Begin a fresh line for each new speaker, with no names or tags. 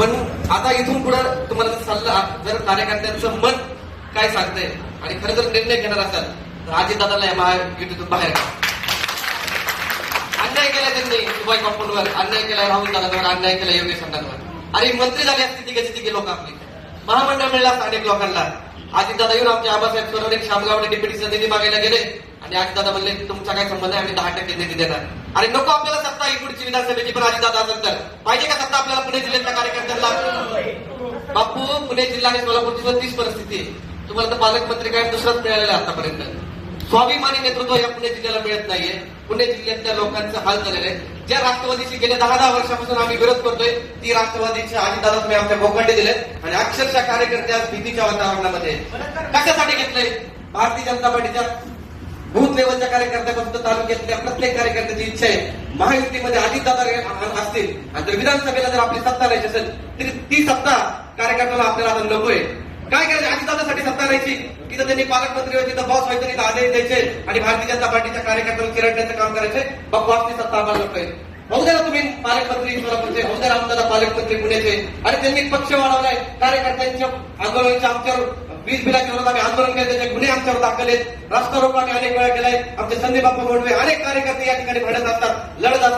पण आता इथून पुढे तुम्हाला सल्ला जर कार्यकर्त्यांचं मन काय सांगतंय आणि खरं जर निर्णय घेणार असाल तर आजी या महायुतीतून बाहेर अन्याय केला त्यांनी सुभाष बापूंवर अन्याय केला राहुल दादांवर अन्याय केला योगेश अण्णांवर अरे मंत्री झाले असते तिघे तिघे लोक आपली. महामंडळ मिळला असतं अनेक लोकांना. आजी येऊन आमच्या आबासाहेब सोनवणे शामगावडे डिप्युटीचा निधी मागायला गेले. आणि आजीदादा म्हणले तुमचा काय संबंध आहे? आम्ही दहा टक्के निधी देणार. आणि नको आपल्याला सत्ता ही पुढची विधानसभेची पण आजी असेल तर. पाहिजे का सत्ता आपल्याला पुणे पुणे जिल्हा आणि सोलापूरची पण तीच परिस्थिती आहे. तुम्हाला तर पालकमंत्री काय दुसराच मिळालेला आतापर्यंत. स्वाभिमानी नेतृत्व या पुणे जिल्ह्याला मिळत नाहीये. पुणे जिल्ह्यातल्या लोकांचे हाल झालेलं आहे. ज्या राष्ट्रवादीशी गेल्या दहा दहा वर्षापासून आम्ही विरोध करतोय ती राष्ट्रवादीची आजीदारात मी आमच्या भोकांडे दिले आणि अक्षरशः कार्यकर्ते आज भीतीच्या वातावरणामध्ये कशासाठी घेतलंय? भारतीय जनता पार्टीच्या बूथ लेवलच्या कार्यकर्त्यापर्यंत तालुक्यातल्या प्रत्येक कार्यकर्त्याची इच्छा आहे. महायुतीमध्ये अजितदादा रे- असतील. आणि जर विधानसभेला जर आपली सत्ता राहायची असेल तरी ती सत्ता कार्यकर्त्याला आपल्याला आता नकोय. काय करायचं? अजितदादासाठी सत्ता राहायची. तिथं त्यांनी पालकमंत्री होते तिथं बॉस व्हायचं तिथं आदेश द्यायचे. आणि भारतीय जनता पार्टीच्या कार्यकर्त्याला चिरडण्याचं काम करायचे. मग बॉसची सत्ता आम्हाला नकोय. होऊ द्या तुम्ही पालकमंत्री सोलापूरचे. होऊ द्या रामदादा पालकमंत्री पुण्याचे आणि त्यांनी पक्ष वाढवलाय. कार्यकर्त्यांच्या आंदोलनाच्या आमच्यावर वीज बिलाच्या विरोधात आम्ही आंदोलन केले त्याचे गुन्हे आमच्यावर दाखल आहेत. रस्ता रोको आम्ही अनेक वेळा केलाय. आमचे संदीप बाप्पा गोडवे अनेक कार्यकर्ते या ठिकाणी भांडत असतात लढत असतात.